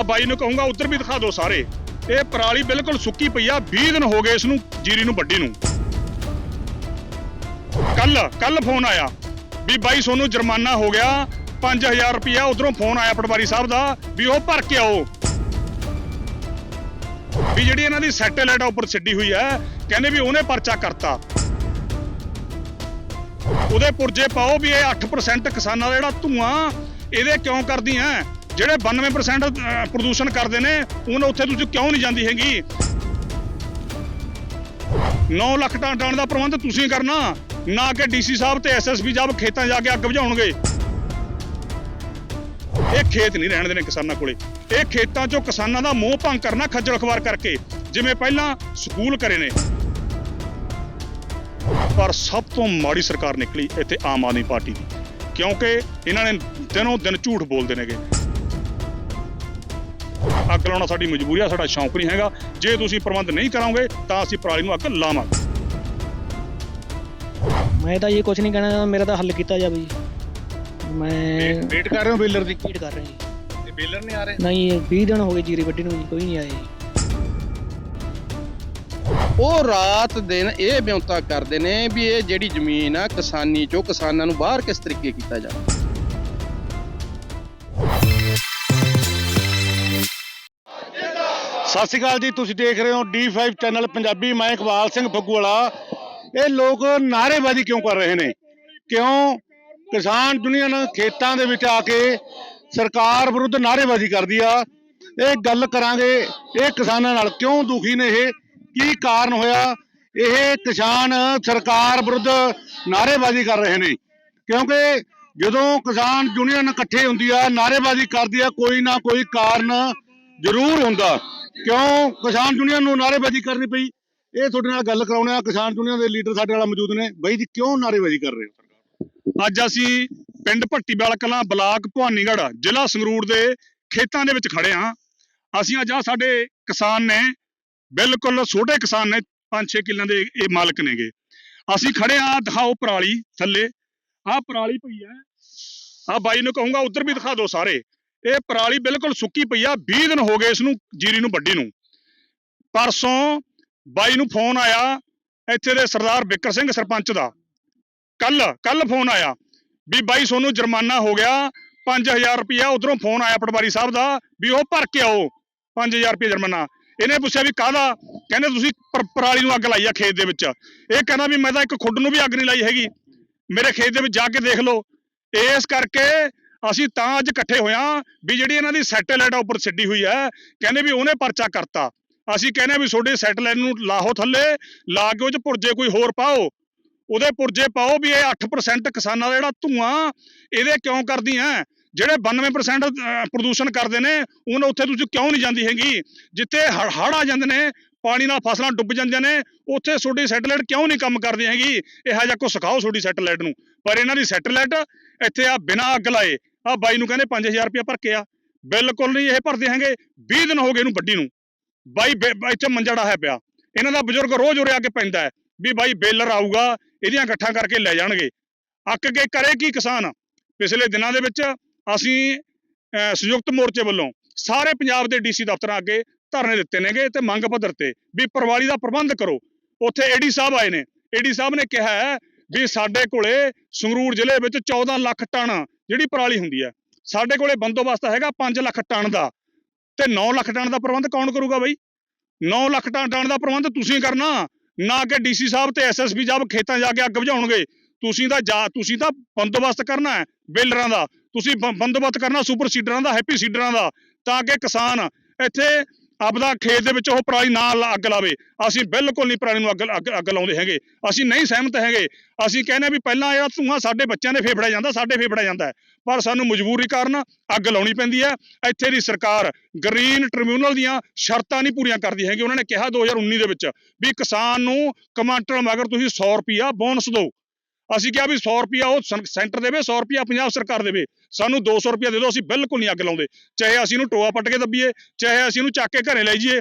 ਆ ਬਾਈ ਨੂੰ ਕਹੂੰਗਾ, ਉੱਧਰ ਵੀ ਦਿਖਾ ਦਿਓ ਸਾਰੇ। ਇਹ ਪਰਾਲੀ ਬਿਲਕੁਲ ਸੁੱਕੀ ਪਈ ਆ 20 ਦਿਨ ਹੋ ਗਏ ਇਸ ਨੂੰ ਜੀਰੀ ਨੂੰ, ਵੱਡੀ ਨੂੰ। ਕੱਲ ਕੱਲ ਫੋਨ ਆਇਆ ਵੀ ਬਾਈ ਸੋਨੂੰ ਜੁਰਮਾਨਾ ਹੋ ਗਿਆ 5000 ਰੁਪਇਆ ਉਧਰੋਂ ਫੋਨ ਆਇਆ ਪਟਵਾਰੀ ਸਾਹਿਬ ਦਾ ਵੀ ਉਹ ਭਰ ਕੇ ਆਓ। ਵੀ ਜਿਹੜੀ ਇਹਨਾਂ ਦੀ ਸੈਟੇਲਾਈਟ ਉੱਪਰ ਛੱਡੀ ਹੋਈ ਹੈ ਕਹਿੰਦੇ ਵੀ ਉਹਨੇ ਪਰਚਾ ਕਰਤਾ। ਉਹਦੇ ਪੁਰਜੇ ਪਾਓ ਵੀ ਇਹ 8% ਕਿਸਾਨਾਂ ਦਾ ਜਿਹੜਾ ਧੂਆਂ, ਇਹਦੇ ਕਿਉਂ ਕਰਦੀ ਹੈ ਜਿਹੜੇ 92% ਪ੍ਰਦੂਸ਼ਣ ਕਰਦੇ ਨੇ, ਉਹਨਾਂ ਉੱਥੇ ਤੁਸੀਂ ਕਿਉਂ ਨਹੀਂ ਜਾਂਦੀ ਹੈਗੀ? 9 ਲੱਖ ਟਨ ਟਨ ਦਾ ਪ੍ਰਬੰਧ ਤੁਸੀਂ ਕਰਨਾ, ਨਾ ਕਿ ਡੀਸੀ ਸਾਹਿਬ ਤੇ ਐਸਐਸਪੀ ਸਾਹਿਬ ਖੇਤਾਂ ਜਾ ਕੇ ਅੱਗ ਬੁਝਾਉਣਗੇ। ਇਹ ਖੇਤ ਨਹੀਂ ਰਹਿਣ ਦੇਣੇ ਕਿਸਾਨਾਂ ਕੋਲੇ। ਇਹ ਖੇਤਾਂ 'ਚੋਂ ਕਿਸਾਨਾਂ ਦਾ ਮੋਹ ਭੰਗ ਕਰਨਾ ਖੱਜਲ ਖਵਾਰ ਕਰਕੇ, ਜਿਵੇਂ ਪਹਿਲਾਂ ਸਕੂਲ ਕਰੇ ਨੇ। ਪਰ ਸਭ ਤੋਂ ਮਾੜੀ ਸਰਕਾਰ ਨਿਕਲੀ ਇੱਥੇ ਆਮ ਆਦਮੀ ਪਾਰਟੀ ਦੀ, ਕਿਉਂਕਿ ਇਹਨਾਂ ਨੇ ਦਿਨੋਂ ਦਿਨ ਝੂਠ ਬੋਲਦੇ ਨੇਗੇ। ਅੱਗ ਲਾਉਣਾ ਸਾਡੀ ਮਜਬੂਰੀ ਆ ਸਾਡਾ ਸ਼ੌਂਕ ਨਹੀਂ ਹੈਗਾ। ਜੇ ਤੁਸੀਂ ਪ੍ਰਬੰਧ ਨਹੀਂ ਕਰਾਂਗੇ ਤਾਂ ਅਸੀਂ ਪਰਾਲੀ ਨੂੰ ਅੱਗ ਲਾਵਾਂਗੇ। ਮੈਂ ਤਾਂ ਇਹ ਕੁਝ ਨਹੀਂ ਕਹਿਣਾ ਚਾਹੁੰਦਾ, ਮੇਰਾ ਤਾਂ ਹੱਲ ਕੀਤਾ ਜਾਵੇ ਜੀ। ਮੈਂ ਵੇਟ ਕਰ ਰਹੇ ਹੋ ਬੇਲਰ ਦੀ ਵੇਟ ਕਰ ਰਿਹਾ ਜੀ। ਤੇ ਬੇਲਰ ਨਹੀਂ ਆ ਰਹੇ? ਨਹੀਂ ਇਹ 20 ਦਿਨ ਹੋ ਗਏ ਜੀਰੀ ਵੱਡੀ ਨੂੰ ਜੀ ਕੋਈ ਨਹੀਂ ਆਇਆ ਜੀ। ਉਹ ਰਾਤ ਦਿਨ ਇਹ ਬਿਉਂਤਾ ਕਰਦੇ ਨੇ ਵੀ ਇਹ ਜਿਹੜੀ ਜ਼ਮੀਨ ਆ ਕਿਸਾਨੀ ਚੋਂ ਕਿਸਾਨਾਂ ਨੂੰ ਬਾਹਰ ਕਿਸ ਤਰੀਕੇ ਕੀਤਾ ਜਾਵੇ? ਸਤਿ ਸ਼੍ਰੀ ਅਕਾਲ ਜੀ, ਤੁਸੀਂ ਦੇਖ ਰਹੇ ਹੋ D5 ਚੈਨਲ ਪੰਜਾਬੀ, ਮੈਂ ਇਕਬਾਲ ਸਿੰਘ ਫੱਗੂਵਾਲਾ। ਇਹ ਲੋਕ ਨਾਅਰੇਬਾਜ਼ੀ ਕਿਉਂ ਕਰ ਰਹੇ ਨੇ? ਕਿਉਂ ਕਿਸਾਨ ਯੂਨੀਅਨ ਖੇਤਾਂ ਦੇ ਵਿੱਚ ਆ ਕੇ ਸਰਕਾਰ ਵਿਰੁੱਧ ਨਾਅਰੇਬਾਜ਼ੀ ਕਰਦੀ ਆ? ਇਹ ਗੱਲ ਕਰਾਂਗੇ, ਇਹ ਕਿਸਾਨਾਂ ਨਾਲ ਕਿਉਂ ਦੁਖੀ ਨੇ ਇਹ? ਕੀ ਕਾਰਨ ਹੋਇਆ? ਇਹ ਕਿਸਾਨ ਸਰਕਾਰ ਵਿਰੁੱਧ ਨਾਅਰੇਬਾਜ਼ੀ ਕਰ ਰਹੇ ਨੇ। ਕਿਉਂਕਿ ਜਦੋਂ ਕਿਸਾਨ ਯੂਨੀਅਨ ਇਕੱਠੇ ਹੁੰਦੀ ਆ, ਨਾਅਰੇਬਾਜ਼ੀ ਕਰਦੀ ਆ, ਕੋਈ ਨਾ ਕੋਈ ਕਾਰਨ ਜ਼ਰੂਰ ਹੁੰਦਾ। ਕਿਉਂ? ਕਿਸਾਨ ਯੂਨੀਅਨ ਨੂੰ ਨਾਅਰੇਬਾਜ਼ੀ ਕਰਨੀ ਪਈ। ਇਹ ਤੁਹਾਡੇ ਨਾਲ ਗੱਲ ਕਰਾਉਣੇ ਆ। ਕਿਸਾਨ ਯੂਨੀਅਨ ਦੇ ਲੀਡਰ ਸਾਡੇ ਨਾਲ ਮੌਜੂਦ ਨੇ। ਬਾਈ ਜੀ, ਕਿਉਂ ਨਾਅਰੇਬਾਜ਼ੀ ਕਰ ਰਹੇ ਹੋ ਸਰਕਾਰ? ਅੱਜ ਅਸੀਂ ਪਿੰਡ ਭੱਟੀਵਾਲ ਕਲਾਂ ਬਲਾਕ ਭਵਾਨੀਗੜ੍ਹ, ਜ਼ਿਲ੍ਹਾ ਸੰਗਰੂਰ ਦੇ ਖੇਤਾਂ ਦੇ ਵਿੱਚ ਖੜੇ ਹਾਂ। ਅਸੀਂ ਅੱਜ ਆ ਸਾਡੇ ਕਿਸਾਨ ਨੇ, ਬਿਲਕੁਲ ਛੋਟੇ ਕਿਸਾਨ ਨੇ 5-6 ਕਿੱਲਾਂ ਦੇ ਇਹ ਮਾਲਕ ਨੇਗੇ। ਅਸੀਂ ਖੜੇ ਆ ਦਿਖਾਓ ਪਰਾਲੀ ਥੱਲੇ। ਆਹ ਪਰਾਲੀ ਪਈ ਹੈ। ਆ ਬਾਈ ਨੂੰ ਕਹੂੰਗਾ, ਉੱਧਰ ਵੀ ਦਿਖਾ ਦਿਓ ਸਾਰੇ। ਇਹ ਪਰਾਲੀ ਬਿਲਕੁਲ ਸੁੱਕੀ ਪਈ ਆ 20 ਦਿਨ ਹੋ ਗਏ ਇਸ ਨੂੰ ਜੀਰੀ ਨੂੰ ਵੱਡੀ ਨੂੰ। ਪਰਸੋਂ ਬਾਈ ਨੂੰ ਫੋਨ ਆਇਆ, ਇੱਥੇ ਦੇ ਸਰਦਾਰ ਬਿੱਕਰ ਸਿੰਘ ਸਰਪੰਚ ਦਾ। ਕੱਲ ਕੱਲ ਫੋਨ ਆਇਆ ਵੀ ਬਾਈ ਸੋਨੂੰ ਜੁਰਮਾਨਾ ਹੋ ਗਿਆ 5000 ਰੁਪਇਆ ਉਧਰੋਂ ਫੋਨ ਆਇਆ ਪਟਵਾਰੀ ਸਾਹਿਬ ਦਾ ਵੀ ਉਹ ਭਰ ਕੇ ਆਓ 5000 ਰੁਪਇਆ ਜੁਰਮਾਨਾ। ਇਹਨੇ ਪੁੱਛਿਆ ਵੀ ਕਾਹਦਾ? ਕਹਿੰਦੇ ਤੁਸੀਂ ਪਰਾਲੀ ਨੂੰ ਅੱਗ ਲਾਈ ਆ ਖੇਤ ਦੇ ਵਿੱਚ। ਇਹ ਕਹਿੰਦਾ ਵੀ ਮੈਂ ਤਾਂ ਇੱਕ ਖੁੱਡ ਨੂੰ ਵੀ ਅੱਗ ਨਹੀਂ ਲਾਈ ਹੈਗੀ। ਮੇਰੇ ਖੇਤ ਦੇ ਵਿੱਚ ਜਾ ਕੇ ਦੇਖ ਲਓ। ਇਸ ਕਰਕੇ ਅਸੀਂ ਤਾਂ ਅੱਜ ਇਕੱਠੇ ਹੋਇਆ ਵੀ ਜਿਹੜੀ ਇਹਨਾਂ ਦੀ ਸੈਟੇਲਾਈਟ ਉੱਪਰ ਛੱਡੀ ਹੋਈ ਹੈ, ਕਹਿੰਦੇ ਵੀ ਉਹਨੇ ਪਰਚਾ ਕਰਤਾ। ਅਸੀਂ ਕਹਿੰਦੇ ਵੀ ਤੁਹਾਡੇ ਸੈਟੇਲਾਈਟ ਨੂੰ ਲਾਹੋ ਥੱਲੇ, ਲਾ ਕੇ ਉਹ ਚ ਪੁਰਜੇ ਕੋਈ ਹੋਰ ਪਾਓ। ਉਹਦੇ ਪੁਰਜੇ ਪਾਓ ਵੀ ਇਹ 8% ਕਿਸਾਨਾਂ ਦਾ ਜਿਹੜਾ ਧੂਆਂ, ਇਹਦੇ ਕਿਉਂ ਕਰਦੀ ਹੈ? ਜਿਹੜੇ 92% ਪ੍ਰਦੂਸ਼ਣ ਕਰਦੇ ਨੇ, ਉਹਨਾਂ ਉੱਥੇ ਤੁਸੀਂ ਕਿਉਂ ਨਹੀਂ ਜਾਂਦੀ ਹੈਗੀ? ਜਿੱਥੇ ਹੜ ਆ ਜਾਂਦੇ ਨੇ, ਪਾਣੀ ਨਾਲ ਫਸਲਾਂ ਡੁੱਬ ਜਾਂਦੀਆਂ ਨੇ, ਉੱਥੇ ਤੁਹਾਡੀ ਸੈਟੇਲਾਈਟ ਕਿਉਂ ਨਹੀਂ ਕੰਮ ਕਰਦੀ ਹੈਗੀ? ਇਹੋ ਜਿਹਾ ਕੁਛ ਸਿਖਾਓ ਤੁਹਾਡੀ ਸੈਟੇਲਾਈਟ ਨੂੰ। ਪਰ ਇਹਨਾਂ ਦੀ ਸੈਟੇਲਾਈਟ ਇੱਥੇ ਆ ਬਿਨਾਂ ਅੱਗ ਲਾਏ ਆ ਬਾਈ ਨੂੰ ਕਹਿੰਦੇ 5000 ਰੁਪਇਆ ਭਰ ਕੇ ਆ। ਬਿਲਕੁਲ ਨਹੀਂ ਇਹ ਭਰਦੇ ਹੈਗੇ। 20 ਦਿਨ ਹੋ ਗਏ ਇਹਨੂੰ ਵੱਡੀ ਨੂੰ। ਬਾਈ ਇੱਥੇ ਮੰਜੜਾ ਹੈ ਪਿਆ। ਇਹਨਾਂ ਦਾ ਬਜ਼ੁਰਗ ਰੋਜ਼ ਉਰੇ ਆ ਕੇ ਪੈਂਦਾ ਹੈ ਵੀ ਬਾਈ ਬੇਲਰ ਆਊਗਾ ਇਹਦੀਆਂ ਇਕੱਠਾਂ ਕਰਕੇ ਲੈ ਜਾਣਗੇ। ਅੱਕ ਕੇ ਕਰੇ ਕੀ ਕਿਸਾਨ? ਪਿਛਲੇ ਦਿਨਾਂ ਦੇ ਵਿੱਚ ਅਸੀਂ ਅਹ, ਸੰਯੁਕਤ ਮੋਰਚੇ ਵੱਲੋਂ ਸਾਰੇ ਪੰਜਾਬ ਦੇ ਡੀਸੀ ਦਫ਼ਤਰਾਂ ਅੱਗੇ ਧਰਨੇ ਦਿੱਤੇ ਨੇਗੇ ਤੇ ਮੰਗ ਪੱਧਰ ਤੇ ਵੀ ਪਰਵਾਲੀ ਦਾ ਪ੍ਰਬੰਧ ਕਰੋ। ਉੱਥੇ ਏਡੀ ਸਾਹਿਬ ਆਏ ਨੇ। ਏਡੀ ਸਾਹਿਬ ਨੇ ਕਿਹਾ ਹੈ ਵੀ ਸਾਡੇ ਕੋਲੇ ਸੰਗਰੂਰ ਜ਼ਿਲ੍ਹੇ ਵਿੱਚ 14 ਲੱਖ ਟਨ ਜਿਹੜੀ ਪਰਾਲੀ ਹੁੰਦੀ ਹੈ ਸਾਡੇ ਕੋਲੇ ਬੰਦੋਬਸਤ ਹੈਗਾ 5 ਲੱਖ ਟਨ ਦਾ। ਤੇ 9 ਲੱਖ ਟਨ ਦਾ ਪ੍ਰਬੰਧ ਕੌਣ ਕਰੂਗਾ ਬਾਈ? 9 ਲੱਖ ਟਨ ਟਨ ਦਾ ਪ੍ਰਬੰਧ ਤੁਸੀਂ ਕਰਨਾ, ਨਾ ਕਿ ਡੀਸੀ ਸਾਹਿਬ ਤੇ ਐਸਐਸਪੀ ਸਾਹਿਬ ਖੇਤਾਂ ਜਾ ਕੇ ਅੱਗ ਬੁਝਾਉਣਗੇ। ਤੁਸੀਂ ਤਾਂ ਜਾ, ਤੁਸੀਂ ਤਾਂ ਬੰਦੋਬਸਤ ਕਰਨਾ ਹੈ ਬੇਲਰਾਂ ਦਾ। ਤੁਸੀਂ ਬੰਦੋਬਸਤ ਕਰਨਾ ਸੁਪਰ ਸੀਡਰਾਂ ਦਾ, ਹੈਪੀ ਸੀਡਰਾਂ ਦਾ, ਤਾਂ ਕਿ ਕਿਸਾਨ ਇੱਥੇ ਆਪਦਾ ਖੇਤ ਦੇ ਵਿੱਚ ਉਹ ਪਰਾਲੀ ਨਾ ਲਾ- ਅੱਗ ਲਾਵੇ। ਅਸੀਂ ਬਿਲਕੁਲ ਨਹੀਂ ਪਰਾਲੀ ਨੂੰ ਅੱਗ ਅੱਗ ਅੱਗ ਲਾਉਂਦੇ ਹੈਗੇ। ਅਸੀਂ ਨਹੀਂ ਸਹਿਮਤ ਹੈਗੇ। ਅਸੀਂ ਕਹਿੰਦੇ ਹਾਂ ਵੀ ਪਹਿਲਾਂ ਇਹਦਾ ਧੂੰਆਂ ਸਾਡੇ ਬੱਚਿਆਂ ਦੇ ਫੇਫੜਿਆ ਜਾਂਦਾ, ਸਾਡੇ ਫੇਫੜਿਆ ਜਾਂਦਾ ਹੈ। ਪਰ ਸਾਨੂੰ ਮਜਬੂਰੀ ਕਾਰਨ ਅੱਗ ਲਾਉਣੀ ਪੈਂਦੀ ਹੈ। ਇੱਥੇ ਦੀ ਸਰਕਾਰ ਗ੍ਰੀਨ ਟ੍ਰਿਬਿਊਨਲ ਦੀਆਂ ਸ਼ਰਤਾਂ ਨਹੀਂ ਪੂਰੀਆਂ ਕਰਦੀ ਹੈਗੀ। ਉਹਨਾਂ ਨੇ ਕਿਹਾ 2019 ਦੇ ਵਿੱਚ ਵੀ ਕਿਸਾਨ ਨੂੰ ਕਮਾਂਟਰ ਮਗਰ ਤੁਸੀਂ 100 ਰੁਪਿਆ ਬੋਨਸ ਦਿਓ। ਅਸੀਂ ਕਿਹਾ ਵੀ 100 ਰੁਪਿਆ ਉਹ ਸੈਂ- ਸੈਂਟਰ ਦੇਵੇ 100 ਰੁਪਿਆ ਪੰਜਾਬ ਸਰਕਾਰ ਦੇਵੇ। ਸਾਨੂੰ 200 ਰੁਪਿਆ ਦੇ ਦਿਓ, ਅਸੀਂ ਬਿਲਕੁਲ ਨਹੀਂ ਅੱਗ ਲਾਉਂਦੇ। ਚਾਹੇ ਅਸੀਂ ਇਹਨੂੰ ਟੋਆ ਪੱਟ ਕੇ ਦੱਬੀਏ, ਚਾਹੇ ਅਸੀਂ ਇਹਨੂੰ ਚੱਕ ਕੇ ਘਰੇ ਲੈ ਜਾਈਏ,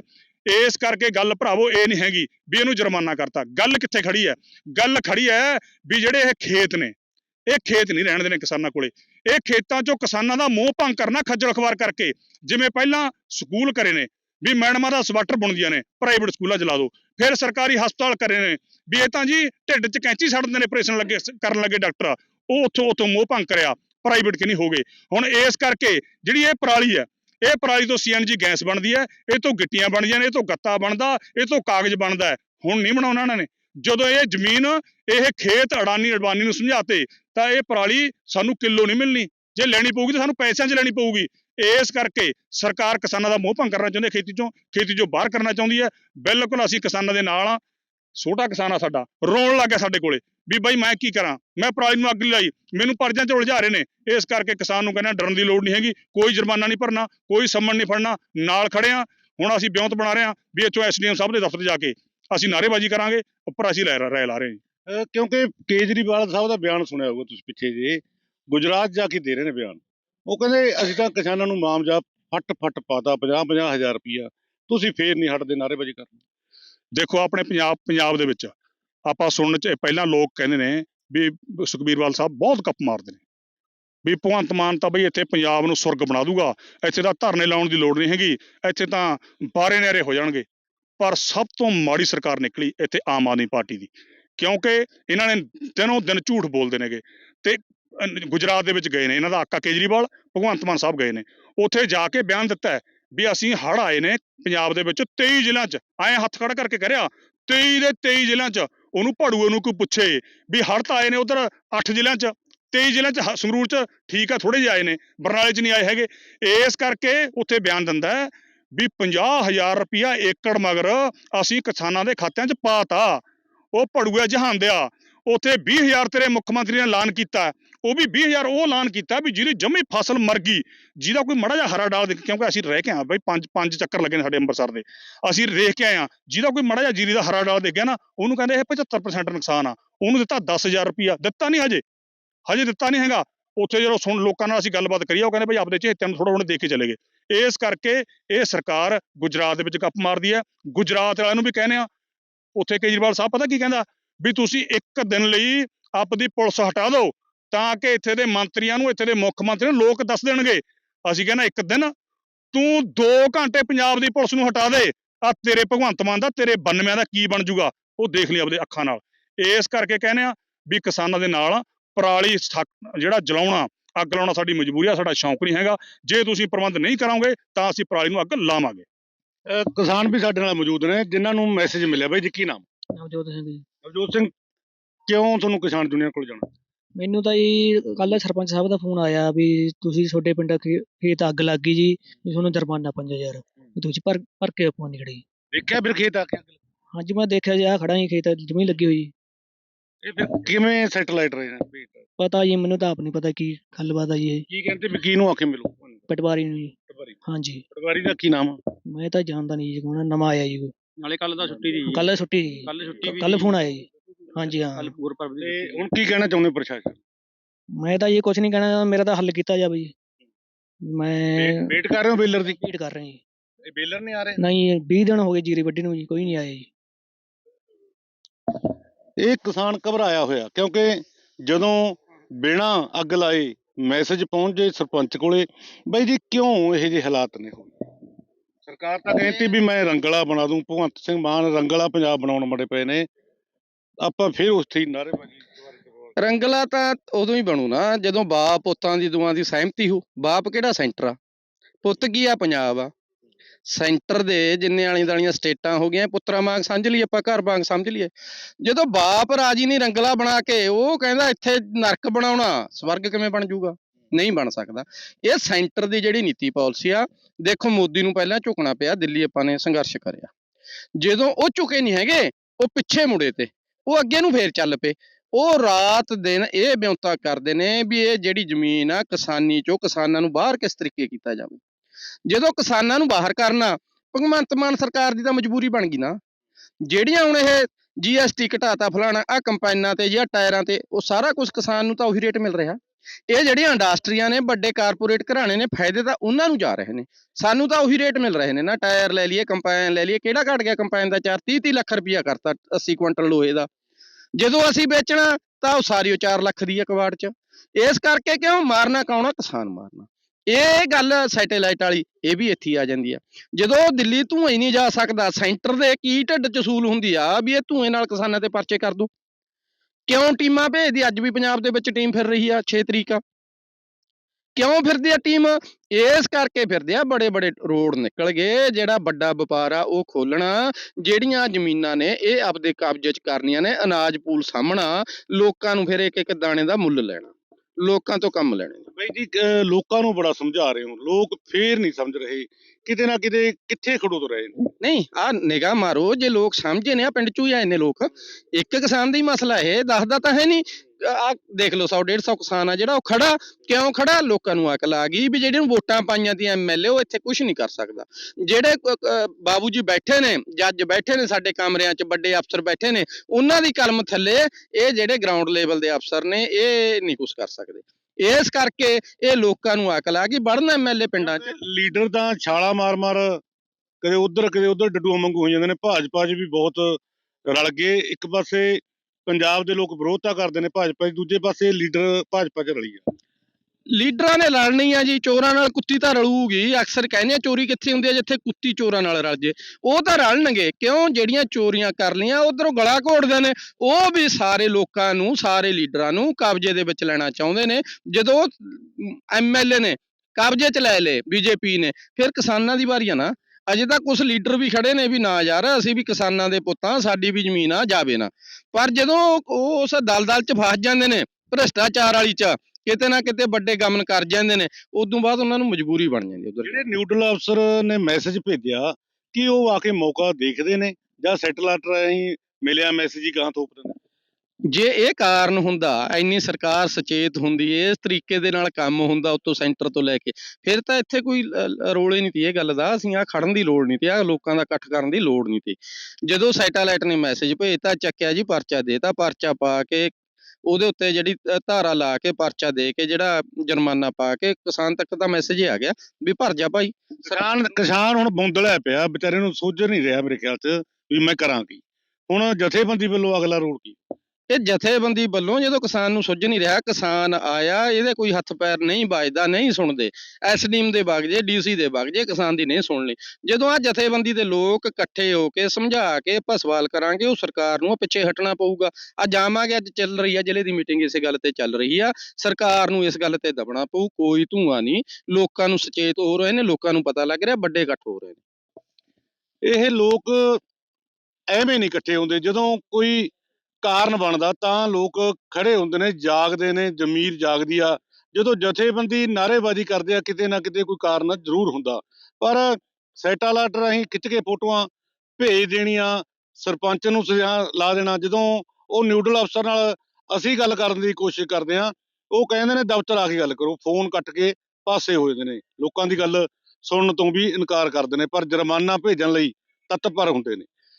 ਇਸ ਕਰਕੇ ਗੱਲ ਭਰਾਵੋ ਇਹ ਨਹੀਂ ਹੈਗੀ ਵੀ ਇਹਨੂੰ ਜੁਰਮਾਨਾ ਕਰਤਾ। ਗੱਲ ਕਿੱਥੇ ਖੜੀ ਹੈ? ਗੱਲ ਖੜੀ ਹੈ ਵੀ ਜਿਹੜੇ ਇਹ ਖੇਤ ਨੇ, ਇਹ ਖੇਤ ਨਹੀਂ ਰਹਿਣ ਦੇਣੇ ਕਿਸਾਨਾਂ ਕੋਲੇ। ਇਹ ਖੇਤਾਂ 'ਚੋਂ ਕਿਸਾਨਾਂ ਦਾ ਮੋਹ ਭੰਗ ਕਰਨਾ ਖੱਜਲ ਖਵਾਰ ਕਰਕੇ। ਜਿਵੇਂ ਪਹਿਲਾਂ ਸਕੂਲ ਕਰੇ ਨੇ, ਵੀ ਮੈਡਮਾਂ ਦਾ ਸਵਾਟਰ ਬੁਣਦੀਆਂ ਨੇ, ਪ੍ਰਾਈਵੇਟ ਸਕੂਲਾਂ ਚ ਲਾ ਦਿਓ। ਫਿਰ ਸਰਕਾਰੀ ਹਸਪਤਾਲ ਕਰੇ ਨੇ ਵੀ ਇਹ ਤਾਂ ਜੀ ਢਿੱਡ 'ਚ ਕੈਂਚੀ ਛੱਡਦੇ ਨੇ ਆਪਰੇਸ਼ਨ ਲੱਗੇ ਕਰਨ ਲੱਗੇ ਡਾਕਟਰ। ਉਹ ਉੱਥੋਂ ਉੱਥੋਂ ਮੋਹ ਭੰਗ ਕਰਿਆ ਪ੍ਰਾਈਵੇਟ ਕਿ ਨਹੀਂ ਹੋ ਗਏ। ਹੁਣ ਇਸ ਕਰਕੇ ਜਿਹੜੀ ਇਹ ਪਰਾਲੀ ਹੈ, ਇਹ ਪਰਾਲੀ ਤੋਂ ਸੀਐਨਜੀ ਗੈਸ ਬਣਦੀ ਹੈ, ਇਹ ਤੋਂ ਗਿੱਟੀਆਂ ਬਣਦੀਆਂ ਨੇ, ਇਹ ਤੋਂ ਗੱਤਾ ਬਣਦਾ, ਇਹ ਤੋਂ ਕਾਗਜ਼ ਬਣਦਾ ਹੁਣ ਨਹੀਂ ਬਣਾਉਣਾ ਇਹਨਾਂ ਨੇ। ਜਦੋਂ ਇਹ ਜ਼ਮੀਨ, ਇਹ ਖੇਤ ਅਡਾਨੀ ਅਡਵਾਨੀ ਨੂੰ ਸਮਝਾਤੇ, ਤਾਂ ਇਹ ਪਰਾਲੀ ਸਾਨੂੰ ਕਿਲੋ ਨਹੀਂ ਮਿਲਣੀ। ਜੇ ਲੈਣੀ ਪਊਗੀ ਤਾਂ ਸਾਨੂੰ ਪੈਸਿਆਂ 'ਚ ਲੈਣੀ ਪਊਗੀ। ਇਸ ਕਰਕੇ ਸਰਕਾਰ ਕਿਸਾਨਾਂ ਦਾ ਮੋਹ ਭੰਗ ਕਰਨਾ ਚਾਹੁੰਦੀ ਹੈ ਖੇਤੀ ਚੋਂ ਖੇਤੀ ਚੋਂ ਬਾਹਰ ਕਰਨਾ ਚਾਹੁੰਦੀ ਹੈ। ਬਿਲਕੁਲ ਅਸੀਂ ਕਿਸਾਨਾਂ ਦੇ ਨਾਲ ਆ ਛੋਟਾ ਕਿਸਾਨ ਆ ਸਾਡਾ, ਰੋਣ ਲੱਗ ਗਿਆ ਸਾਡੇ ਕੋਲੇ, ਵੀ ਬਾਈ ਮੈਂ ਕੀ ਕਰਾਂ? ਮੈਂ ਪਰਾਲੀ ਨੂੰ ਅੱਗ ਲਾਈ, ਮੈਨੂੰ ਪਰਜਾਂ 'ਚ ਉਲਝਾ ਰਹੇ ਨੇ। ਇਸ ਕਰਕੇ ਕਿਸਾਨ ਨੂੰ ਕਹਿੰਦਾ ਡਰਨ ਦੀ ਲੋੜ ਨਹੀਂ ਹੈਗੀ, ਕੋਈ ਜੁਰਮਾਨਾ ਨਹੀਂ ਭਰਨਾ, ਕੋਈ ਸੰਮਣ ਨਹੀਂ ਫੜਨਾ, ਨਾਲ ਖੜੇ ਆ। ਹੁਣ ਅਸੀਂ ਬਿਉਂਤ ਬਣਾ ਰਹੇ ਆ, ਵੀ ਇੱਥੋਂ ਐਸਡੀਐਮ ਸਾਹਿਬ ਦੇ ਦਫ਼ਤਰ ਜਾ ਕੇ ਅਸੀਂ ਨਾਅਰੇਬਾਜ਼ੀ ਕਰਾਂਗੇ, ਉੱਪਰ ਅਸੀਂ ਲੈ ਰਾਏ ਲਾ ਰਹੇ ਹਾਂ। ਕਿਉਂਕਿ ਕੇਜਰੀਵਾਲ ਸਾਹਿਬ ਦਾ ਬਿਆਨ ਸੁਣਿਆ ਹੋਊਗਾ ਤੁਸੀਂ ਪਿੱਛੇ ਜੇ, ਗੁਜਰਾਤ ਜਾ ਕੇ ਦੇ ਰਹੇ ਨੇ ਬਿਆਨ। ਉਹ ਕਹਿੰਦੇ, ਅਸੀਂ ਤਾਂ ਕਿਸਾਨਾਂ ਨੂੰ ਮਾਮਜਾ ਫੱਟ ਫੱਟ ਪਾਤਾ 50 50 ਹਜ਼ਾਰ ਰੁਪਇਆ, ਤੁਸੀਂ ਫੇਰ ਨਹੀਂ ਹਟਦੇ ਨਾਅਰੇਬਾਜ਼ੀ ਕਰਨ। ਦੇਖੋ ਆਪਣੇ ਪੰਜਾਬ ਪੰਜਾਬ ਦੇ ਵਿੱਚ ਆਪਾਂ ਸੁਣਨ ਚ ਪਹਿਲਾਂ ਲੋਕ ਕਹਿੰਦੇ ਨੇ ਵੀ ਸੁਖਬੀਰਵਾਲ ਸਾਹਿਬ ਬਹੁਤ ਗੱਪ ਮਾਰਦੇ ਨੇ। ਵੀ ਭਗਵੰਤ ਮਾਨ ਤਾਂ ਬਈ ਇੱਥੇ ਪੰਜਾਬ ਨੂੰ ਸੁਰਗ ਬਣਾ ਦੂਗਾ, ਇੱਥੇ ਤਾਂ ਧਰਨੇ ਲਾਉਣ ਦੀ ਲੋੜ ਨਹੀਂ ਹੈਗੀ, ਇੱਥੇ ਤਾਂ ਬਾਰੇ ਨੇਰੇ ਹੋ ਜਾਣਗੇ। ਪਰ ਸਭ ਤੋਂ ਮਾੜੀ ਸਰਕਾਰ ਨਿਕਲੀ ਇੱਥੇ ਆਮ ਆਦਮੀ ਪਾਰਟੀ ਦੀ, ਕਿਉਂਕਿ ਇਹਨਾਂ ਨੇ ਦਿਨੋਂ ਦਿਨ ਝੂਠ ਬੋਲਦੇ ਨੇਗੇ ਤੇ ਗੁਜਰਾਤ ਦੇ ਵਿੱਚ ਗਏ ਨੇ, ਇਹਨਾਂ ਦਾ ਆਕਾ ਕੇਜਰੀਵਾਲ, ਭਗਵੰਤ ਮਾਨ ਸਾਹਿਬ ਗਏ ਨੇ। ਉੱਥੇ ਜਾ ਕੇ ਬਿਆਨ ਦਿੱਤਾ ਵੀ ਅਸੀਂ ਹੜ੍ਹ ਆਏ ਨੇ ਪੰਜਾਬ ਦੇ ਵਿੱਚ 23 ਜ਼ਿਲ੍ਹਿਆਂ 'ਚ। ਐਂ ਹੱਥ ਖੜਾ ਕਰਕੇ ਕਹਿ ਰਿਹਾ 23 ਦੇ 23 ਜ਼ਿਲ੍ਹਿਆਂ 'ਚ। ਉਹਨੂੰ ਭੜੂਏ ਨੂੰ ਕੋਈ ਪੁੱਛੇ ਵੀ ਹੜ੍ਹ ਤਾਂ ਆਏ ਨੇ ਉਧਰ 8 ਜ਼ਿਲ੍ਹਿਆਂ 'ਚ 23 ਜ਼ਿਲ੍ਹਿਆਂ 'ਚ ਸੰਗਰੂਰ 'ਚ ਠੀਕ ਆ ਥੋੜੇ ਜਿਹੇ ਆਏ ਨੇ, ਬਰਨਾਲੇ 'ਚ ਨਹੀਂ ਆਏ ਹੈਗੇ। ਇਸ ਕਰਕੇ ਉੱਥੇ ਬਿਆਨ ਦਿੰਦਾ ਹੈ ਵੀ 50000 ਰੁਪਇਆ ਏਕੜ ਮਗਰ ਅਸੀਂ ਕਿਸਾਨਾਂ ਦੇ ਖਾਤਿਆਂ 'ਚ ਪਾਤਾ ਉਹ ਭੜੂਆ ਜਹਾਂਦਿਆ ਉੱਥੇ 20000 ਤੇਰੇ ਮੁੱਖ ਮੰਤਰੀ ਨੇ ਐਲਾਨ ਕੀਤਾ। ਉਹ ਵੀ 20000 ਉਹ ਐਲਾਨ ਕੀਤਾ ਵੀ ਜਿਹਦੀ ਜਮੀ ਫਸਲ ਮਰ ਗਈ, ਜਿਹਦਾ ਕੋਈ ਮੜਾ ਜਿਹਾ ਹਰਾ ਡਾਲ ਦੇ ਕਿਉਂਕਿ ਅਸੀਂ ਰਹਿ ਕੇ ਆ ਬਈ, ਪੰਜ ਪੰਜ ਚੱਕਰ ਲੱਗੇ ਨੇ ਸਾਡੇ ਅੰਮ੍ਰਿਤਸਰ ਦੇ। ਅਸੀਂ ਦੇਖ ਕੇ ਆਏ ਆ ਜਿਹਦਾ ਕੋਈ ਮੜਾ ਜਿਹਾ ਜੀਰੀ ਦਾ ਹਰਾ ਡਾਲ ਦੇ ਗਿਆ ਨਾ, ਉਹਨੂੰ ਕਹਿੰਦੇ ਇਹ 75% ਨੁਕਸਾਨ ਆ। ਉਹਨੂੰ ਦਿੱਤਾ 10000 ਰੁਪਇਆ ਦਿੱਤਾ ਨਹੀਂ ਹਜੇ। ਹਜੇ ਦਿੱਤਾ ਨਹੀਂ ਹੈਗਾ। ਉੱਥੇ ਜਦੋਂ ਸੁਣ ਲੋਕਾਂ ਨਾਲ ਅਸੀਂ ਗੱਲਬਾਤ ਕਰੀ, ਉਹ ਕਹਿੰਦੇ ਬਈ ਆਪਦੇ ਚੇਤਿਆਂ ਨੂੰ ਥੋੜਾ ਹੁਣ ਦੇਖ ਕੇ ਚਲੇ ਗਏ। ਇਸ ਕਰਕੇ ਇਹ ਸਰਕਾਰ ਗੁਜਰਾਤ ਦੇ ਵਿੱਚ ਗੱਪ ਮਾਰਦੀ ਹੈ। ਗੁਜਰਾਤ ਵਾਲਿਆਂ ਨੂੰ ਵੀ ਕਹਿੰਦੇ ਆ ਉੱਥੇ ਕੇਜਰੀਵਾਲ ਸਾਹਿਬ ਪਤਾ ਕੀ ਕਹਿੰਦਾ? ਵੀ ਤੁਸੀਂ ਇੱਕ ਦਿਨ ਲਈ ਆਪਦੀ ਪੁਲਿਸ ਹਟਾ ਦਿਓ। ਤਾਂ ਕਿ ਇੱਥੇ ਦੇ ਮੰਤਰੀਆਂ ਨੂੰ ਇੱਥੇ ਦੇ ਮੁੱਖ ਮੰਤਰੀ ਨੂੰ ਲੋਕ ਦੱਸ ਦੇਣਗੇ। ਅਸੀਂ ਕਹਿੰਦਾ ਇੱਕ ਦਿਨ ਤੂੰ 2 ਘੰਟੇ ਪੰਜਾਬ ਦੀ ਪੁਲਿਸ ਨੂੰ ਹਟਾ ਦੇ। ਆ ਤੇਰੇ ਭਗਵੰਤ ਮਾਨ ਦਾ ਤੇਰੇ 92 ਦਾ ਕੀ ਬਣ ਜੂਗਾ ਉਹ ਦੇਖ ਲਈ ਆਪਦੇ ਅੱਖਾਂ ਨਾਲ। ਇਸ ਕਰਕੇ ਕਹਿੰਦੇ ਆ ਵੀ ਕਿਸਾਨਾਂ ਦੇ ਨਾਲ ਪਰਾਲੀ ਜਿਹੜਾ ਜਲਾਉਣਾ ਅੱਗ ਲਾਉਣਾ ਸਾਡੀ ਮਜਬੂਰੀ ਆ ਸਾਡਾ ਸ਼ੌਂਕ ਨਹੀਂ ਹੈਗਾ। ਜੇ ਤੁਸੀਂ ਪ੍ਰਬੰਧ ਨਹੀਂ ਕਰੋਗੇ ਤਾਂ ਅਸੀਂ ਪਰਾਲੀ ਨੂੰ ਅੱਗ ਲਾਵਾਂਗੇ। ਕਿਸਾਨ ਵੀ ਸਾਡੇ ਨਾਲ ਮੌਜੂਦ ਨੇ ਜਿਨ੍ਹਾਂ ਨੂੰ ਮੈਸੇਜ ਮਿਲਿਆ। ਬਾਈ ਜੀ ਕੀ ਨਾਮ? ਨਵਜੋਤ ਸਿੰਘ ਜੀ। ਨਵਜੋਤ ਸਿੰਘ ਕਿਉਂ ਤੁਹਾਨੂੰ ਕਿਸਾਨ ਯੂਨੀਅਨ ਕੋਲ ਜਾਣਾ? ਮੈਨੂੰ ਤਾਂ ਜੀ ਕੱਲ ਸਰਪੰਚ ਸਾਹਿਬ ਦਾ ਫੋਨ ਆਇਆ ਵੀ ਤੁਸੀਂ ਤੁਹਾਡੇ ਪਿੰਡ ਖੇ- ਖੇਤ ਅੱਗ ਲੱਗ ਗਈ ਜੀ ਵੀ ਤੁਹਾਨੂੰ ਜੁਰਮਾਨਾ 5000 ਵੀ ਤੁਸੀਂ ਭਰ ਭਰ ਕੇ ਪਾਉਣੀ ਖੜੀ ਦੇਖਿਆ ਫਿਰ ਖੇਤ ਆ ਕੇ ਹਾਂਜੀ ਮੈਂ ਦੇਖਿਆ ਜੀ ਆ ਖੜਾ ਹੀ ਖੇਤ ਜਮੀ ਲੱਗੀ ਹੋਈ ਇਹ ਫਿਰ ਕਿਵੇਂ ਸੈਟਲਾਈਟ ਰਹੇ ਨੇ ਪਤਾ ਜੀ ਮੈਨੂੰ ਤਾਂ ਆਪ ਨਹੀਂ ਪਤਾ ਕੀ ਗੱਲਬਾਤ ਆ ਜੀ ਇਹ। ਕੀ ਕਹਿੰਦੇ ਵੀ ਕਿਹਨੂੰ ਆਖੇ ਮਿਲੂ? ਪਟਵਾਰੀ ਨੂੰ ਜੀ। ਪਟਵਾਰੀ। ਹਾਂਜੀ। ਪਟਵਾਰੀ ਦਾ ਕੀ ਨਾਮ ਆ? ਮੈਂ ਤਾਂ ਜਾਣਦਾ ਨਹੀਂ ਜੀ ਕੌਣ ਆ, ਨਵਾਂ ਆਇਆ ਜੀ ਨਾਲੇ ਕੱਲ ਦਾ ਛੁੱਟੀ ਦੀ ਕੱਲ ਛੁੱਟੀ ਜੀ। ਕੱਲ ਛੁੱਟੀ ਕੱਲ ਫੋਨ ਆਇਆ ਜੀ। ਹਾਂਜੀ ਹਾਂ। ਕੱਲ ਗੁਰਪੁਰਬ ਦੀ ਤੇ ਹੁਣ ਕੀ ਕਹਿਣਾ ਚਾਹੁੰਦੇ ਪ੍ਰਸ਼ਾਸਨ? ਮੈਂ ਤਾਂ ਇਹ ਕੁਝ ਨਹੀਂ ਕਹਿਣਾ ਮੇਰਾ ਤਾਂ ਹੱਲ ਕੀਤਾ ਜਾਵੇ ਜੀ। ਮੈਂ ਵੇਟ ਕਰ ਰਹੇ ਹੋ ਬੇਲਰ ਦੀ? ਵੇਟ ਕਰ ਰਿਹਾ ਜੀ। ਇਹ ਬੇਲਰ ਨਹੀਂ ਆ ਰਹੇ? ਨਹੀਂ 20 ਦਿਨ ਹੋ ਗਏ ਜੀਰੀ ਵੱਢੀ ਨੂੰ ਜੀ ਕੋਈ ਨਹੀਂ ਆਇਆ ਜੀ। ਇਹ ਕਿਸਾਨ ਘਬਰਾਇਆ ਹੋਇਆ ਕਿਉਂਕਿ ਜਦੋਂ ਬਿਨਾ ਅੱਗ ਲਾਏ ਮੈਸੇਜ ਪਹੁੰਚ ਜੇ ਸਰਪੰਚ ਕੋਲੇ ਬਾਈ ਜੀ ਕਿਉਂ ਇਹੋ ਜਿਹੇ ਹਾਲਾਤ ਨੇ ਸਰਕਾਰ ਤਾਂ ਕਹਿੰਦੀ ਵੀ ਮੈਂ ਰੰਗਲਾ ਬਣਾ ਦੂੰ ਭਗਵੰਤ ਸਿੰਘ ਮਾਨ ਰੰਗਲਾ ਪੰਜਾਬ ਬਣਾਉਣ ਮੜੇ ਪਏ ਨੇ। ਆਪਾਂ ਫਿਰ ਉੱਥੇ ਹੀ ਨਾਅਰੇਬਾਜ਼ੀ ਰੰਗਲਾ ਤਾਂ ਉਦੋਂ ਹੀ ਬਣੂ ਨਾ, ਜਦੋਂ ਬਾਪ ਪੁੱਤਾਂ ਦੀ ਦੋਵਾਂ ਦੀ ਸਹਿਮਤੀ ਹੋ। ਬਾਪ ਕਿਹੜਾ ਸੈਂਟਰ ਆ? ਪੁੱਤ ਕੀ ਆ? ਪੰਜਾਬ ਆ। ਸੈਂਟਰ ਦੇ ਜਿੰਨੇ ਆਲੀ ਦਾਲੀਆਂ ਸਟੇਟਾਂ ਹੋ ਗਈਆਂ, ਪੁੱਤਰਾਂ ਵਾਂਗ ਸਮਝ ਲਈ ਆਪਾਂ ਘਰ ਵਾਂਗ ਸਮਝ ਲਈਏ। ਜਦੋਂ ਬਾਪ ਰਾਜੀ ਨਹੀਂ ਰੰਗਲਾ ਬਣਾ ਕੇ, ਉਹ ਕਹਿੰਦਾ ਇੱਥੇ ਨਰਕ ਬਣਾਉਣਾ, ਸਵਰਗ ਕਿਵੇਂ ਬਣ ਜਾਊਗਾ ਨਹੀਂ ਬਣ ਸਕਦਾ। ਇਹ ਸੈਂਟਰ ਦੀ ਜਿਹੜੀ ਨੀਤੀ ਪਾਲਿਸੀ ਆ, ਦੇਖੋ ਮੋਦੀ ਨੂੰ ਪਹਿਲਾਂ ਝੁਕਣਾ ਪਿਆ, ਦਿੱਲੀ ਆਪਾਂ ਨੇ ਸੰਘਰਸ਼ ਕਰਿਆ। ਜਦੋਂ ਉਹ ਝੁਕੇ ਨਹੀਂ ਹੈਗੇ, ਉਹ ਪਿੱਛੇ ਮੁੜੇ ਤੇ। ਉਹ ਅੱਗੇ ਨੂੰ ਫੇਰ ਚੱਲ ਪਏ। ਉਹ ਰਾਤ ਦਿਨ ਇਹ ਬਿਉਂਤਾ ਕਰਦੇ ਨੇ ਵੀ ਇਹ ਜਿਹੜੀ ਜ਼ਮੀਨ ਆ ਕਿਸਾਨੀ ਚੋਂ ਕਿਸਾਨਾਂ ਨੂੰ ਬਾਹਰ ਕਿਸ ਤਰੀਕੇ ਕੀਤਾ ਜਾਵੇ। ਜਦੋਂ ਕਿਸਾਨਾਂ ਨੂੰ ਬਾਹਰ ਕਰਨਾ, ਭਗਵੰਤ ਮਾਨ ਸਰਕਾਰ ਦੀ ਤਾਂ ਮਜਬੂਰੀ ਬਣ ਗਈ ਨਾ। ਜਿਹੜੀਆਂ ਹੁਣ ਇਹ ਜੀਐਸਟੀ ਘਟਾਤਾ ਫਲਾਣਾ ਆ ਕੰਪਾਈਨਾਂ ਤੇ ਜਾਂ ਟਾਇਰਾਂ ਤੇ, ਉਹ ਸਾਰਾ ਕੁਝ ਕਿਸਾਨ ਨੂੰ ਤਾਂ ਉਹੀ ਰੇਟ ਮਿਲ ਰਿਹਾ। ਇਹ ਜਿਹੜੀਆਂ ਇੰਡਸਟਰੀਆਂ ਨੇ, ਵੱਡੇ ਕਾਰਪੋਰੇਟ ਘਰਾਣੇ ਨੇ, ਫਾਇਦੇ ਤਾਂ ਉਹਨਾਂ ਨੂੰ ਜਾ ਰਹੇ ਨੇ। ਸਾਨੂੰ ਤਾਂ ਉਹੀ ਰੇਟ ਮਿਲ ਰਹੇ ਨੇ ਨਾ, ਟਾਇਰ ਲੈ ਲਈਏ ਕੰਪਾਈਨ ਲੈ ਲਈਏ, ਕਿਹੜਾ ਘਟ ਗਿਆ ਕੰਪਾਈਨ ਦਾ 4 30 30 ਲੱਖ ਰੁਪਇਆ ਕਰਤਾ 80 ਕੁਇੰਟਲ ਲੋਹੇ ਦਾ। ਜਦੋਂ ਅਸੀਂ ਵੇਚਣਾ ਤਾਂ ਉਹ ਸਾਰੀ ਉਹ 4 ਲੱਖ ਦੀ ਆ ਕਵਾੜ ਚ। ਇਸ ਕਰਕੇ ਕਿਉਂ ਮਾਰਨਾ ਕੌਣਾ ਕਿਸਾਨ ਮਾਰਨਾ। ਇਹ ਗੱਲ ਸੈਟੇਲਾਈਟ ਵਾਲੀ, ਇਹ ਵੀ ਇੱਥੇ ਆ ਜਾਂਦੀ ਆ। ਜਦੋਂ ਦਿੱਲੀ ਧੂਏ ਨਹੀਂ ਜਾ ਸਕਦਾ, ਸੈਂਟਰ ਦੇ ਕੀ ਢਿੱਡ ਚ ਸੂਲ ਹੁੰਦੀ ਆ ਵੀ ਇਹ ਧੂਏ ਨਾਲ ਕਿਸਾਨਾਂ ਤੇ ਪਰਚੇ ਕਰ ਦੋ ਕਿਉਂ ਟੀਮਾਂ ਭੇਜਦੀ? ਅੱਜ ਵੀ ਪੰਜਾਬ ਦੇ ਵਿੱਚ ਟੀਮ ਫਿਰ ਰਹੀ ਆ 6 ਤਰੀਕ ਆ। ਕਿਉਂ ਫਿਰਦੀ ਆ ਟੀਮ ਇਸ ਕਰਕੇ ਫਿਰਦੇ ਆ ਬੜੇ ਬੜੇ ਰੋਡ ਨਿਕਲ ਗਏ, ਜਿਹੜਾ ਵੱਡਾ ਵਪਾਰ ਆ ਉਹ ਖੋਲਣਾ ਜਿਹੜੀਆਂ ਜ਼ਮੀਨਾਂ ਨੇ ਇਹ ਆਪਦੇ ਕਬਜ਼ੇ 'ਚ ਕਰਨੀਆਂ ਨੇ, ਅਨਾਜ ਪੂਲ ਸਾਹਮਣਾ ਲੋਕਾਂ ਨੂੰ ਫਿਰ ਇੱਕ ਇੱਕ ਦਾਣੇ ਦਾ ਮੁੱਲ ਲੈਣਾ, ਲੋਕਾਂ ਤੋਂ ਕੰਮ ਲੈਣੇ ਬਾਈ ਜੀ, ਅਹ ਲੋਕਾਂ ਨੂੰ ਬੜਾ ਸਮਝਾ ਰਹੇ ਹੋ, ਲੋਕ ਫੇਰ ਨਹੀਂ ਸਮਝ ਰਹੇ ਕਿਤੇ ਨਾ ਕਿਤੇ ਕਿੱਥੇ ਖੜੋ ਰਹੇ ਨੇ? ਨਹੀਂ, ਆ ਨਿਗਾਹ ਮਾਰੋ, ਜੇ ਲੋਕ ਸਮਝੇ ਨੇ, ਆ ਪਿੰਡ ਚੋਂ ਹੀ ਆਏ ਨੇ ਲੋਕ। ਇੱਕ ਕਿਸਾਨ ਦਾ ਹੀ ਮਸਲਾ ਇਹ, ਦੱਸਦਾ ਤਾਂ ਹੈ ਨਹੀਂ। ਆ ਦੇਖ ਲਓ 100 150 ਕਿਸਾਨ ਆ, ਜਿਹੜਾ ਉਹ ਖੜਾ, ਕਿਉਂ ਖੜਾ? ਲੋਕਾਂ ਨੂੰ ਅਕਲ ਆ ਗਈ ਵੀ ਜਿਹੜੇ ਨੂੰ ਵੋਟਾਂ ਪਾਈਆਂ ਦੀਆਂ ਐਮਐਲਏ ਉਹ ਇੱਥੇ ਕੁਝ ਨਹੀਂ ਕਰ ਸਕਦਾ। ਜਿਹੜੇ ਬਾਬੂ ਜੀ ਬੈਠੇ ਨੇ, ਜੱਜ ਬੈਠੇ ਨੇ ਸਾਡੇ ਕਮਰਿਆਂ 'ਚ, ਵੱਡੇ ਅਫਸਰ ਬੈਠੇ ਨੇ, ਉਹਨਾਂ ਦੀ ਕਲਮ ਥੱਲੇ ਇਹ ਜਿਹੜੇ ਗਰਾਊਂਡ ਲੈਵਲ ਦੇ ਅਫਸਰ ਨੇ, ਇਹ ਨਹੀਂ ਕੁਝ ਕਰ ਸਕਦੇ। ਇਸ ਕਰਕੇ ਇਹ ਲੋਕਾਂ ਨੂੰ ਅਕਲ ਆ ਗਈ। ਵੜਨ ਐਮਐਲਏ ਪਿੰਡਾਂ 'ਚ। ਲੀਡਰ ਤਾਂ ਛਾਲਾ ਮਾਰ-ਮਾਰ ਕਦੇ ਉਧਰ ਕਦੇ ਉਧਰ ਡੱਡੂਆਂ ਵਾਂਗੂ ਹੋ ਜਾਂਦੇ ਨੇ। ਭਾਜਪਾ 'ਚ ਵੀ ਬਹੁਤ ਰਲ ਗਏ। ਇੱਕ ਪਾਸੇ ਪੰਜਾਬ ਦੇ ਲੋਕ ਵਿਰੋਧਤਾ ਕਰਦੇ ਨੇ ਭਾਜਪਾ 'ਚ, ਦੂਜੇ ਪਾਸੇ ਲੀਡਰ ਭਾਜਪਾ 'ਚ ਰਲੀ ਆ ਲੀਡਰਾਂ ਨੇ ਲੜਨੀ ਆ ਜੀ, ਚੋਰਾਂ ਨਾਲ ਕੁੱਤੀ ਤਾਂ ਰਲੂਗੀ, ਅਕਸਰ ਕਹਿੰਦੇ ਆ ਚੋਰੀ ਕਿੱਥੇ ਹੁੰਦੀ ਆ ਜਿੱਥੇ ਕੁੱਤੀ ਚੋਰਾਂ ਨਾਲ ਰਲ ਜੇ। ਉਹ ਤਾਂ ਰਲਣਗੇ, ਕਿਉਂ? ਜਿਹੜੀਆਂ ਚੋਰੀਆਂ ਕਰ ਲੀਆਂ ਉਧਰੋਂ ਗਲਾ ਘੋੜਦੇ ਨੇ। ਉਹ ਵੀ ਸਾਰੇ ਲੋਕਾਂ ਨੂੰ, ਸਾਰੇ ਲੀਡਰਾਂ ਨੂੰ ਕਬਜ਼ੇ ਦੇ ਵਿੱਚ ਲੈਣਾ ਚਾਹੁੰਦੇ ਨੇ। ਜਦੋਂ ਐਮਐਲਏ ਨੇ ਕਬਜ਼ੇ 'ਚ ਲੈ ਲਏ ਬੀਜੇਪੀ ਨੇ, ਫਿਰ ਕਿਸਾਨਾਂ ਦੀ ਵਾਰੀ ਆ ਨਾ। ਅਜੇ ਤਾਂ ਕੁਝ ਲੀਡਰ ਵੀ ਖੜੇ ਨੇ ਵੀ, ਨਾ ਯਾਰ, ਅਸੀਂ ਵੀ ਕਿਸਾਨਾਂ ਦੇ ਪੁੱਤਾਂ, ਸਾਡੀ ਵੀ ਜ਼ਮੀਨ ਆ, ਜਾਵੇ ਨਾ। ਪਰ ਜਦੋਂ ਉਹ ਉਸ ਦਲਦਲ 'ਚ ਫਸ ਜਾਂਦੇ ਨੇ, ਭ੍ਰਿਸ਼ਟਾਚਾਰ ਵਾਲੀ 'ਚ ਕਿਤੇ ਨਾ ਕਿਤੇ ਵੱਡੇ ਗਮਨ ਕਰ ਜਾਂਦੇ ਨੇ ਉਦੋਂ ਬਾਅਦ ਉਹਨਾਂ ਨੂੰ ਮਜਬੂਰੀ ਬਣ ਜਾਂਦੀ ਉਧਰ। ਜਿਹੜੇ ਨਿਊਟਰਲ ਅਫਸਰ ਨੇ ਮੈਸੇਜ ਭੇਜਿਆ ਕਿ ਉਹ ਆ ਕੇ ਮੌਕਾ ਦੇਖਦੇ ਨੇ ਜਾਂ ਸੈਟਲਾਈਟ ਰਾਹੀਂ ਮਿਲਿਆ ਮੈਸੇਜ ਹੀ ਗਾਂ ਥੋਪ ਦਿੰਦੇ ਜੇ ਇਹ ਕਾਰਨ ਹੁੰਦਾ ਇੰਨੀ ਸਰਕਾਰ ਸੁਚੇਤ ਹੁੰਦੀ ਇਸ ਤਰੀਕੇ ਦੇ ਨਾਲ ਕੰਮ ਹੁੰਦਾ ਉਤੋਂ ਸੈਂਟਰ ਤੋਂ ਲੈ ਕੇ ਫਿਰ ਤਾਂ ਇੱਥੇ ਕੋਈ ਰੋਲ ਹੀ ਨਹੀਂ ਤੀ ਇਹ ਗੱਲ ਦਾ ਅਸੀਂ ਆ ਖੜਨ ਦੀ ਲੋੜ ਨਹੀਂ ਤੀ ਆ ਲੋਕਾਂ ਦਾ ਇਕੱਠ ਕਰਨ ਦੀ ਲੋੜ ਨਹੀਂ ਤੀ ਜਦੋਂ ਸੈਟੇਲਾਈਟ ਨੇ ਮੈਸੇਜ ਭੇਜਤਾ ਚੱਕਿਆ ਜੀ ਪਰਚਾ ਦੇਤਾ ਪਰਚਾ ਪਾ ਕੇ ਉਹਦੇ ਉੱਤੇ ਜਿਹੜੀ ਧਾਰਾ ਲਾ ਕੇ ਪਰਚਾ ਦੇ ਕੇ ਜਿਹੜਾ ਜੁਰਮਾਨਾ ਪਾ ਕੇ ਕਿਸਾਨ ਤੱਕ ਤਾਂ ਮੈਸੇਜ ਆ ਗਿਆ ਵੀ ਭਰ ਜਾ ਭਾਈ। ਕਿਸਾਨ ਕਿਸਾਨ ਹੁਣ ਬੌਂਦਲਿਆ ਪਿਆ, ਵਿਚਾਰੇ ਨੂੰ ਸੋਝ ਨਹੀਂ ਰਿਹਾ ਮੇਰੇ ਖਿਆਲ 'ਚ ਵੀ ਮੈਂ ਕਰਾਂ ਕੀ। ਹੁਣ ਜਥੇਬੰਦੀ ਵੱਲੋਂ ਅਗਲਾ ਰੋਲ ਕੀ? ਇਹ ਜਥੇਬੰਦੀ ਵੱਲੋਂ ਜਦੋਂ ਕਿਸਾਨ ਨੂੰ ਸੁੱਝ ਨਹੀਂ ਰਿਹਾ, ਕਿਸਾਨ ਆਇਆ, ਇਹਦੇ ਕੋਈ ਹੱਥ ਪੈਰ ਨਹੀਂ ਵੱਜਦਾ, ਨਹੀਂ ਸੁਣਦੇ। ਐਸਡੀਐਮ ਦੇ ਵਗ ਜੇ ਡੀਸੀ ਦੇ ਵਗ ਜੇ, ਕਿਸਾਨ ਦੀ ਨਹੀਂ ਸੁਣਨੀ ਜਦੋਂ ਆ ਜਥੇਬੰਦੀ ਦੇ ਲੋਕ ਇਕੱਠੇ ਹੋ ਕੇ ਸਮਝਾ ਕੇ ਆਪਾਂ ਸਵਾਲ ਕਰਾਂਗੇ, ਉਹ ਸਰਕਾਰ ਨੂੰ ਪਿੱਛੇ ਹਟਣਾ ਪਊਗਾ। ਆ ਜਾਵਾਂਗੇ ਅੱਜ ਚੱਲ ਰਹੀ ਆ, ਜ਼ਿਲ੍ਹੇ ਦੀ ਮੀਟਿੰਗ ਇਸੇ ਗੱਲ ਤੇ ਚੱਲ ਰਹੀ ਆ। ਸਰਕਾਰ ਨੂੰ ਇਸ ਗੱਲ ਤੇ ਦਬਣਾ ਪਊ, ਕੋਈ ਧੂਆਂ ਨਹੀਂ। ਲੋਕਾਂ ਨੂੰ ਸੁਚੇਤ ਹੋ ਰਹੇ ਨੇ, ਲੋਕਾਂ ਨੂੰ ਪਤਾ ਲੱਗ ਰਿਹਾ, ਵੱਡੇ ਇਕੱਠ ਹੋ ਰਹੇ ਨੇ। ਇਹ ਲੋਕ ਐਵੇਂ ਨਹੀਂ ਇਕੱਠੇ ਹੁੰਦੇ, ਜਦੋਂ ਕੋਈ ਕਾਰਨ ਬਣਦਾ, ਤਾਂ ਲੋਕ ਖੜੇ ਹੁੰਦੇ ਨੇ, ਜਾਗਦੇ ਨੇ, ਜ਼ਮੀਰ ਜਾਗਦੀ ਆ। ਜਦੋਂ ਜਥੇਬੰਦੀ ਨਾਅਰੇਬਾਜ਼ੀ ਕਰਦੇ ਆ, ਕਿਤੇ ਨਾ ਕਿਤੇ ਕੋਈ ਕਾਰਨ ਜ਼ਰੂਰ ਹੁੰਦਾ। ਪਰ ਸੈਟੇਲਾਈਟ ਰਾਹੀਂ ਖਿੱਚ ਕੇ ਫੋਟੋਆਂ ਭੇਜ ਦੇਣੀਆਂ, ਸਰਪੰਚ ਨੂੰ ਸੁਝਾਅ ਲਾ ਦੇਣਾ। ਜਦੋਂ ਉਹ ਨਿਊਡਲ ਅਫਸਰ ਨਾਲ ਅਸੀਂ ਗੱਲ ਕਰਨ ਦੀ ਕੋਸ਼ਿਸ਼ ਕਰਦੇ ਆ, ਉਹ ਕਹਿੰਦੇ ਨੇ, ਦਫ਼ਤਰ ਆ ਕੇ ਗੱਲ ਕਰੋ। ਫੋਨ ਕੱਟ ਕੇ ਪਾਸੇ ਹੋ ਜਾਂਦੇ ਨੇ। ਲੋਕਾਂ ਦੀ ਗੱਲ ਸੁਣਨ ਤੋਂ ਵੀ ਇਨਕਾਰ ਕਰਦੇ ਨੇ, ਪਰ ਜੁਰਮਾਨਾ ਭੇਜਣ ਲਈ ਤਤਪਰ ਹੁੰਦੇ ਨੇ।